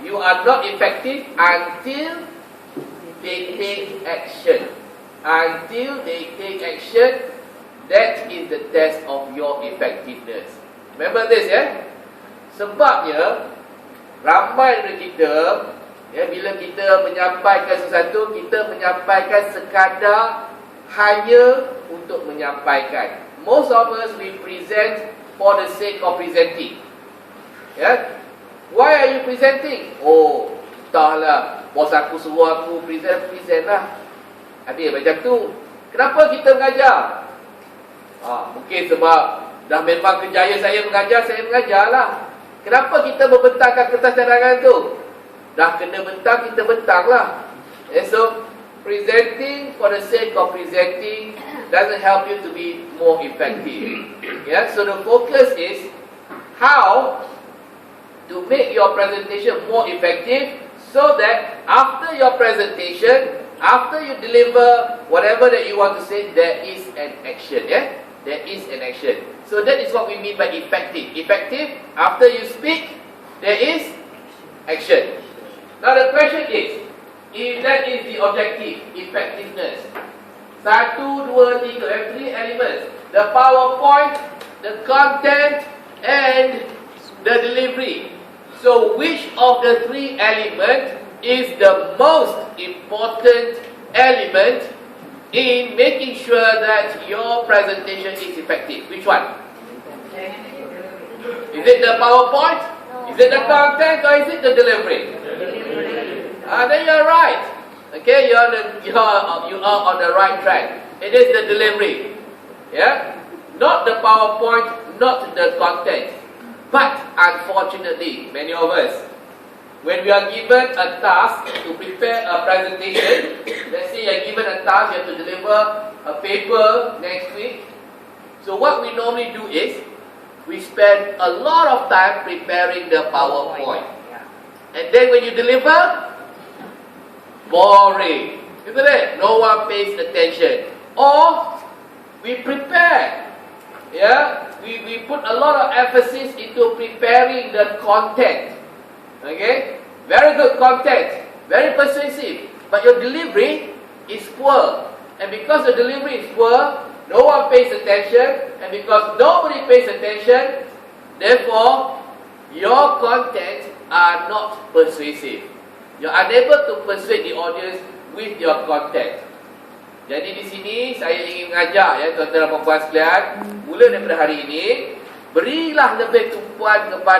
You are not effective until they take action. Until they take action, that is the test of your effectiveness. Remember this ya. Sebabnya ramai dari kita ya bila kita menyampaikan sesuatu kita menyampaikan sekadar hanya untuk menyampaikan. Most of us we present for the sake of presenting. Ya. Why are you presenting? Oh, entahlah. Bos aku suruh aku present, present lah. Ada macam tu. Kenapa kita mengajar? Ha, mungkin sebab dah memang kerjaya saya mengajar, saya mengajar lah. Kenapa kita membentangkan kertas cadangan tu? Dah kena bentang, kita bentang lah. Eh, so, presenting for the sake of presenting doesn't help you to be more effective. Yeah, so the focus is how to make your presentation more effective so that after your presentation, after you deliver whatever that you want to say, there is an action. Yeah, there is an action. So that is what we mean by effective. Effective, after you speak, there is action. Now the question is, if that is the objective, effectiveness. Satu, dua, tiga, have three elements. The PowerPoint, the content, and the delivery. So which of the three elements is the most important element in making sure that your presentation is effective? Which one? Is it the PowerPoint? Is it the content or is it the delivery? Ah, then you're right. Okay, you're the, you're, you are on the right track. It is the delivery. Yeah? Not the PowerPoint, not the content. But unfortunately, many of us, when we are given a task to prepare a presentation, let's say you're given a task, you have to deliver a paper next week. So what we normally do is, we spend a lot of time preparing the PowerPoint. And then when you deliver, boring. Isn't it? No one pays attention. Or we prepare. Yeah? We, we put a lot of emphasis into preparing the content. Okay? Very good content. Very persuasive. But your delivery is poor. And because the delivery is poor, no one pays attention. And because nobody pays attention, therefore, your content are not persuasive. You're unable to persuade the audience with your content. Jadi di sini saya ingin mengajak ya tuan-tuan dan puan sekalian, mula daripada hari ini, berilah lebih tumpuan kepada